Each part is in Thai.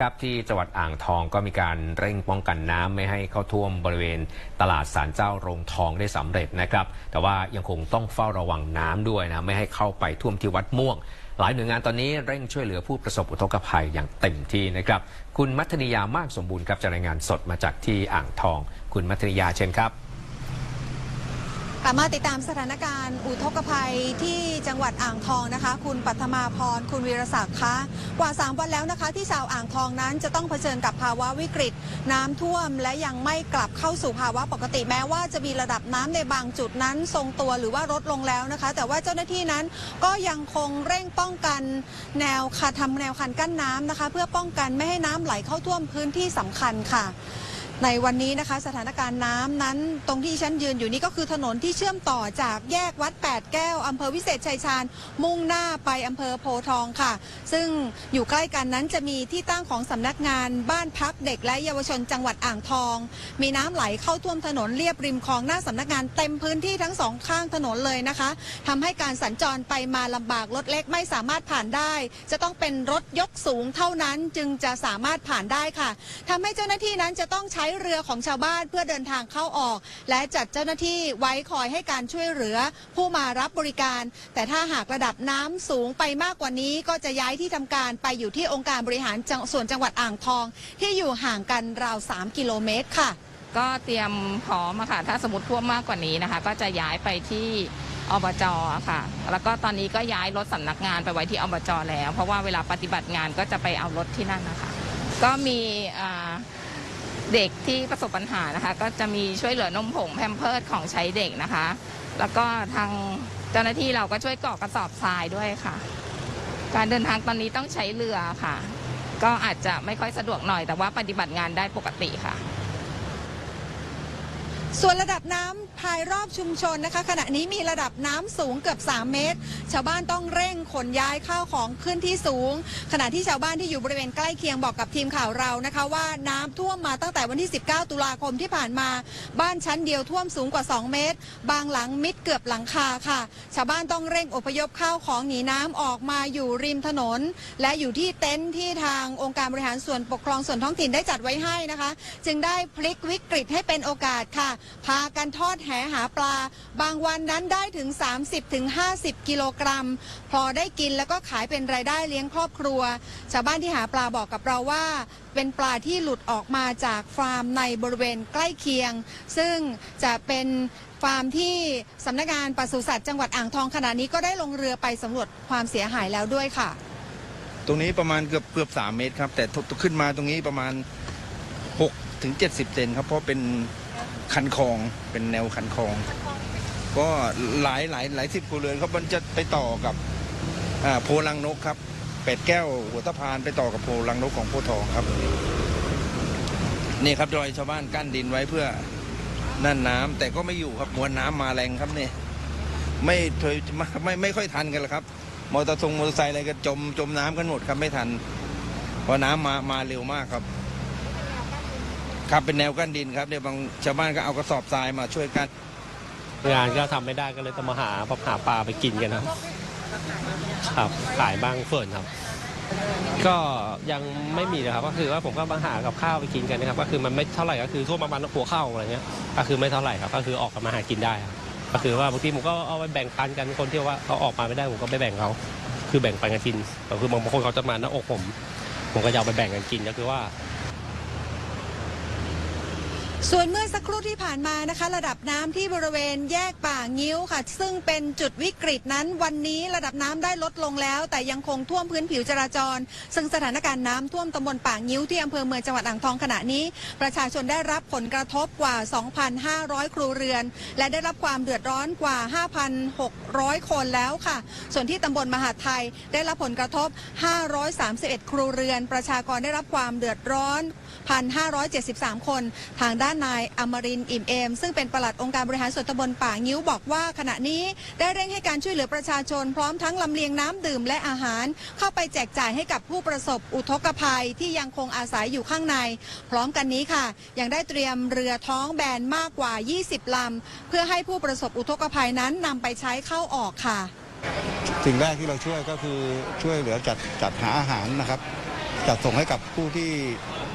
ครับที่จังหวัดอ่างทองก็มีการเร่งป้องกันน้ำไม่ให้เข้าท่วมบริเวณตลาดสารเจ้าโรงทองได้สำเร็จนะครับ แต่ว่ายังคงต้องเฝ้าระวังน้ำด้วยนะไม่ให้เข้าไปท่วมที่วัดม่วง หลายหน่วยงานตอนนี้เร่งช่วยเหลือผู้ประสบอุทกภัยอย่างเต็มที่นะครับ คุณมัทนิยามากสมบูรณ์ครับจะรายงานสดมาจากที่อ่างทอง คุณมัทนิยาเชิญครับ กลับมาติดตามสถานการณ์อุทกภัยที่จังหวัดอ่างทองนะคะ คุณปัทมาพร คุณวีรศักดิ์คะกว่า 3 วันแล้วนะคะ ที่ชาวอ่างทองนั้นจะต้องเผชิญกับภาวะวิกฤต น้ำท่วม และยังไม่กลับเข้าสู่ภาวะปกติแม้ว่าจะมีระดับน้ำในบางจุดนั้น ทรงตัวหรือว่าลดลงแล้วนะคะ แต่ว่าเจ้าหน้าที่นั้นก็ยังคงเร่งป้องกันแนวค่ะทำแนวคันกั้นน้ำนะคะ เพื่อป้องกันไม่ให้น้ำไหลเข้าท่วมพื้นที่สำคัญค่ะ ในวันนี้นะคะสถานการณ์น้ำนั้นตรงที่ฉันยืนอยู่นี้ก็คือถนนที่เชื่อมต่อจากแยกวัด 8 แก้วอำเภอวิเศษชัยชาญ มุ่งหน้าไปอำเภอโพทองค่ะ ซึ่งอยู่ใกล้กันนั้นจะมีที่ตั้งของสำนักงานบ้านพักเด็กและเยาวชนจังหวัดอ่างทอง มีน้ำไหลเข้าท่วมถนนเรียบริมคลองหน้าสำนักงานเต็มพื้นที่ทั้งสองข้างถนนเลยนะคะทำให้การสัญจรไปมาลำบากรถเล็กไม่สามารถผ่านได้ จะต้องเป็นรถยกสูงเท่านั้นจึงจะสามารถผ่านได้ค่ะทำให้เจ้าหน้าที่นั้นจะต้องใช้เรือของชาวบ้านเพื่อเดินทางเข้าออก และจัดเจ้าหน้าที่ไว้คอยให้การช่วยเหลือผู้มารับบริการ แต่ถ้าหากระดับน้ำสูงไปมากกว่านี้ ก็จะย้ายที่ทำการไปอยู่ที่องค์การบริหารส่วนจังหวัดอ่างทอง ที่อยู่ห่างกันราว 3 กิโลเมตรค่ะ ก็เตรียมพร้อมะค่ะ ถ้าสมมติท่วมมากกว่านี้นะคะ ก็จะย้ายไปที่อบจค่ะ แล้วก็ตอนนี้ก็ย้ายรถสำนักงานไปไว้ที่อบจแล้ว เพราะว่าเวลาปฏิบัติงานก็จะไปเอารถที่นั่นนะคะ ก็มีอ่า เด็กที่ประสบปัญหานะคะ ก็จะมีช่วยเหลือนมผงแพมเพิร์ดของใช้เด็กนะคะ แล้วก็ทางเจ้าหน้าที่เราก็ช่วยกรอกกระสอบทรายด้วยค่ะ การเดินทางตอนนี้ต้องใช้เรือค่ะ ก็อาจจะไม่ค่อยสะดวกหน่อยแต่ว่าปฏิบัติงานได้ปกติค่ะ ส่วนระดับน้ำภายรอบชุมชนนะคะ ขณะนี้มีระดับน้ำสูงเกือบ 3 เมตร ชาวบ้านต้องเร่งขนย้ายข้าวของขึ้นที่สูง ขณะที่ชาวบ้านที่อยู่บริเวณใกล้เคียงบอกกับทีมข่าวเรานะคะ ว่าน้ำท่วมมาตั้งแต่วันที่ 19 ตุลาคมที่ผ่านมา บ้านชั้นเดียวท่วมสูงกว่า 2 เมตร บางหลังมิดเกือบหลังคาค่ะ ชาวบ้านต้องเร่งอพยพข้าวของหนีน้ำออกมาอยู่ริมถนน และอยู่ที่เต็นท์ที่ทางองค์การบริหารส่วนปกครองส่วนท้องถิ่นได้จัดไว้ให้นะคะ จึงได้พลิกวิกฤตให้เป็นโอกาสค่ะพากันทอดแหหาปลา บางวันนั้นได้ถึง 30-50ถึง50 กิโลกรัม พอได้กินแล้วก็ขายเป็นรายได้เลี้ยงครอบครัว ชาวบ้านที่หาปลาบอกกับเราว่า เป็นปลาที่หลุดออกมาจากฟาร์มในบริเวณใกล้เคียง ซึ่งจะเป็นฟาร์มที่สำนักงานปศุสัตว์จังหวัดอ่างทองขณะนี้ก็ได้ลงเรือไปสำรวจความเสียหายแล้วด้วยค่ะ ตรงนี้ประมาณเกือบเกือบสามเมตรครับ แต่ขึ้นมาตรงนี้ประมาณ 6 ถึง 70เซนครับ เพราะเป็น คันคลองเป็นแนวคันคลอง ก็หลายหลายหลายสิบครัวเรือนครับมันจะไปต่อกับอ่าโพลังนกครับเป็ดแก้วหัวตะพานไปต่อกับโพลังนกของโพธิ์ทองครับ นี่ครับโดยชาวบ้านกั้นดินไว้เพื่อนั่นน้ำแต่ก็ไม่อยู่ครับมวลน้ำมาแรงครับเนี่ยไม่เคยไม่ไม่ไม่ค่อยทันกันหรอกครับมอเตอร์ทรงมอเตอร์ไซค์อะไรก็จมจมน้ำกันหมดครับไม่ทันเพราะน้ำมามาเร็วมากครับ ครับเป็นแนวกั้นดินครับเดี๋ยวบางชาวบ้านก็เอากระสอบทรายมาช่วยกัน งานก็ทำไม่ได้ก็เลยต้องมาหาพหาปลาไปกินกันครับ ครับขายบ้างเฟิร์นครับ ก็ยังไม่มีนะครับ ก็คือว่าผมก็มาหากับข้าวไปกินกันนะครับ ก็คือมันไม่เท่าไหร่ก็คือทั่วประมาณหัวเข้าอะไรเงี้ยก็คือไม่เท่าไหร่ครับก็คือออกมาหากินได้ครับก็คือว่าบางทีผมก็เอาไปแบ่งปันกันคนที่ว่าเขาออกมาไม่ได้ผมก็ไปแบ่งเขาคือแบ่งปันกันกินก็คือบางคนเขาจะมาหน้าอกผม ผมก็จะเอาไปแบ่งกันกินก็คือว่า ส่วนเมื่อสักครู่ที่ผ่านมานะคะ ระดับน้ำที่บริเวณแยกป่างิ้วค่ะ ซึ่งเป็นจุดวิกฤตนั้น วันนี้ระดับน้ำได้ลดลงแล้ว แต่ยังคงท่วมพื้นผิวจราจร ซึ่งสถานการณ์น้ำท่วมตำบลป่างิ้วที่อำเภอเมืองจังหวัดอ่างทองขณะนี้ ประชาชนได้รับผลกระทบกว่า 2,500 ครัวเรือน และได้รับความเดือดร้อนกว่า 5,600 คนแล้วค่ะ ส่วนที่ตำบลมหาไทยได้รับผลกระทบ 531 ครัวเรือน ประชากรได้รับความเดือดร้อน 1,573 คนทางด้านนายอมรินอิ่มเอม ซึ่งเป็นปลัดองค์การบริหารส่วนตำบลป่างิ้วบอกว่าขณะนี้ได้เร่งให้การช่วยเหลือประชาชน พร้อมทั้งลำเลียงน้ำดื่มและอาหาร เข้าไปแจกจ่ายให้กับผู้ประสบอุทกภัยที่ยังคงอาศัยอยู่ข้างใน พร้อมกันนี้ค่ะ ยังได้เตรียมเรือท้องแบนมากกว่า 20 ลำ เพื่อให้ผู้ประสบอุทกภัยนั้นนำไปใช้เข้าออกค่ะ สิ่งแรกที่เราช่วยก็คือช่วยเหลือจัดจัดหาอาหารนะครับ จัดส่งให้กับผู้ที่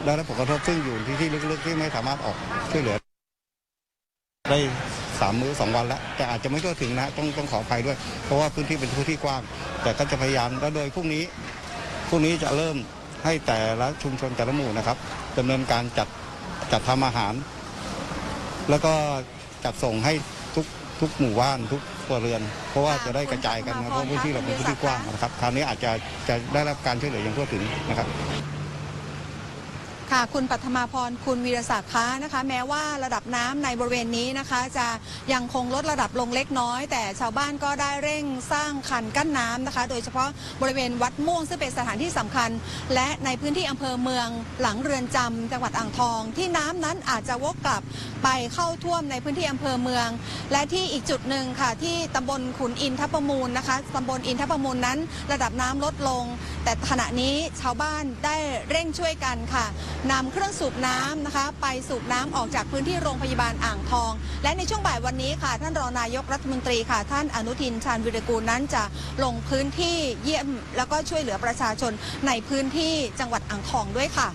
ได้รับผลกระทบซึ่งอยู่ที่ที่ลึกๆที่ไม่สามารถออกช่วยเหลือ ได้สามมื้อสองวันแล้ว แต่อาจจะไม่ทั่วถึงนะต้องต้องขออภัยด้วย เพราะว่าพื้นที่เป็นพื้นที่กว้าง แต่ก็จะพยายามแล้วโดยพรุ่งนี้พรุ่งนี้จะเริ่มให้แต่ละชุมชนแต่ละหมู่นะครับดำเนินการจัดจัดทำอาหาร แล้วก็จัดส่งให้ทุกทุกหมู่บ้านทุก ครัวเรือน เพราะว่าจะได้กระจายกันนะเพราะพื้นที่เราเป็นพื้นที่กว้างนะครับคราวนี้อาจจะจะได้รับการช่วยเหลืออย่างทั่วถึงนะครับ ค่ะ คุณปัทมาพร คุณวีรศักดิ์คะนะคะ แม้ว่าระดับน้ำในบริเวณนี้นะคะ จะยังคงลดระดับลงเล็กน้อย แต่ชาวบ้านก็ได้เร่งสร้างคันกั้นน้ำนะคะ โดยเฉพาะบริเวณวัดม่วงซึ่งเป็นสถานที่สำคัญ และในพื้นที่อำเภอเมืองหลังเรือนจำจังหวัดอ่างทอง ที่น้ำนั้นอาจจะวกกลับไปเข้าท่วมในพื้นที่อำเภอเมือง และที่อีกจุดหนึ่งค่ะ ที่ตำบลขุนอินทประมูลนะคะตำบลอินทประมูลนั้น ระดับน้ำลดลง แต่ขณะนี้ชาวบ้านได้เร่งช่วยกันค่ะนำเครื่องสูบน้ำนะคะ ไปสูบน้ำออกจากพื้นที่โรงพยาบาลอ่างทอง และในช่วงบ่ายวันนี้ค่ะ ท่านรองนายกรัฐมนตรีค่ะ ท่านอนุทินชาญวิรกูลนั้นจะลงพื้นที่เยี่ยม แล้วก็ช่วยเหลือประชาชนในพื้นที่จังหวัดอ่างทองด้วยค่ะ